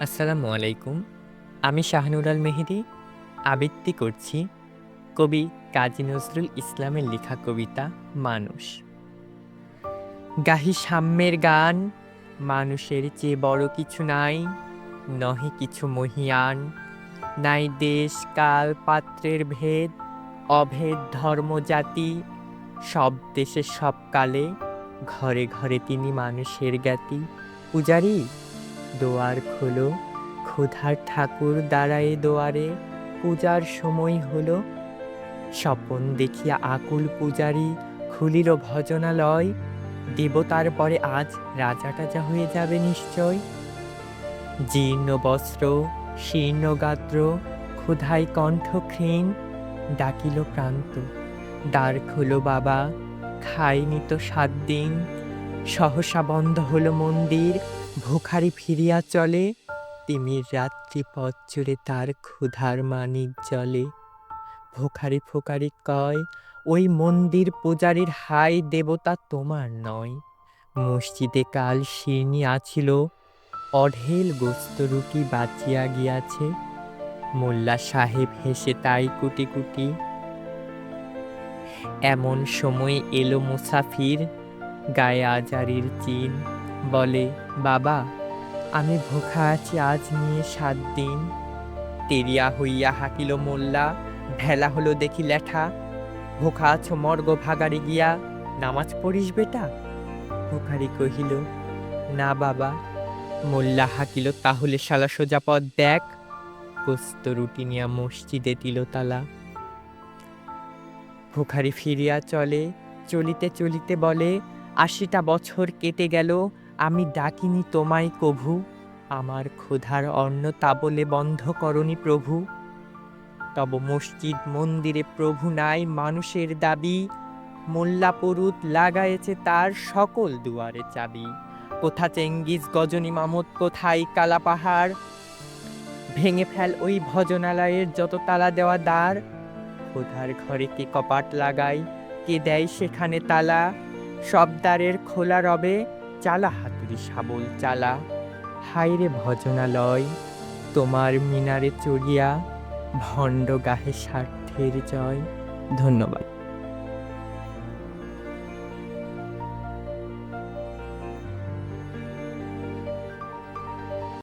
আসসালামু আলাইকুম। আমি শাহনুর আল মেহেদি। আবৃত্তি করছি কবি কাজী নজরুল ইসলামের লেখা কবিতা মানুষ। গাহি সাম্যের গান, মানুষের চেয়ে বড় কিছু নাই, নহে কিছু মহিয়ান। নাই দেশ, কাল, পাত্রের ভেদ, অভেদ, ধর্ম, জাতি। সব দেশে সব কালে ঘরে ঘরে তিনি মানুষের জ্ঞাতি। পূজারী দোয়ার খোলো, ক্ষুধার ঠাকুর দাঁড়ায়ে দোয়ারে, পূজার সময় হলো। স্বপন দেখিয়া আকুল পূজারি খুলিল ভজনালয়, দেবতার পরে আজ রাজাটা যা হয়ে যাবে নিশ্চয়। জীর্ণ বস্ত্র, শীর্ণ গাত্র, ক্ষুধায় কণ্ঠ ক্ষীণ, ডাকিল প্রান্ত দ্বার খোলো বাবা খাইনি তো সাত দিন, সহসা বন্ধ হলো মন্দির ভুখারি ফিরিয়া চলে, তিমির রাত্রি পথ জুড়ে তার ক্ষুধার মানিক জলে। ভুখারি ফুকারি কয়, ওই মন্দির পূজারীর হাই দেবতা তোমার নয়। মসজিদে কাল শিরনি আছিল, অঢেল গোস্ত রুটি বাঁচিয়া গিয়াছে। মোল্লা সাহেব হেসে তাই কুটি কুটি, এমন সময় এলো মুসাফির, গায়ে আজারির চিন। বলে, বাবা, আমি ভোখা আছি, আজ নিয়ে সাত দিন। তেরিয়া হইয়া হাকিল মোল্লা, ভেলা হলো দেখি লেঠা। ভোখা আছো মর্গ ভাগাড়ি গিয়া, নামাজ পড়িস বেটা? ভোখারি কহিল, না বাবা। মোল্লা হাকিল, তাহলে শালা সোজা পথ দেখ। পোস্ত রুটি নিয়া মসজিদে দিল তালা। ভুখারি ফিরিয়া চলে, চলিতে চলিতে বলে, আশিটা বছর কেটে গেল আমি ডাকিনি তোমায় কভু, আমার ক্ষুধার অন্ন তাবলে বন্ধ করনি প্রভু। তব মসজিদ মন্দিরে প্রভু নাই মানুষের দাবি মোল্লা পরুত লাগায়েছে তার সকল দুয়ারে চাবি। কোথা চেঙ্গিস গজনী মামত কোথায় কালা পাহাড়? ভেঙে ফেল ওই ভজনালয়ের যত তালা দেওয়া দ্বার। খোদার ঘরে কে কপাট লাগাই কে দেয় সেখানে তালা? সব দ্বারের খোলা রবে চালা হাতুরি শাবল চালা। হাইরে ভজনালয় তোমার মিনারে চড়িয়া ভণ্ড গাহে স্বার্থের জয়। ধন্যবাদ।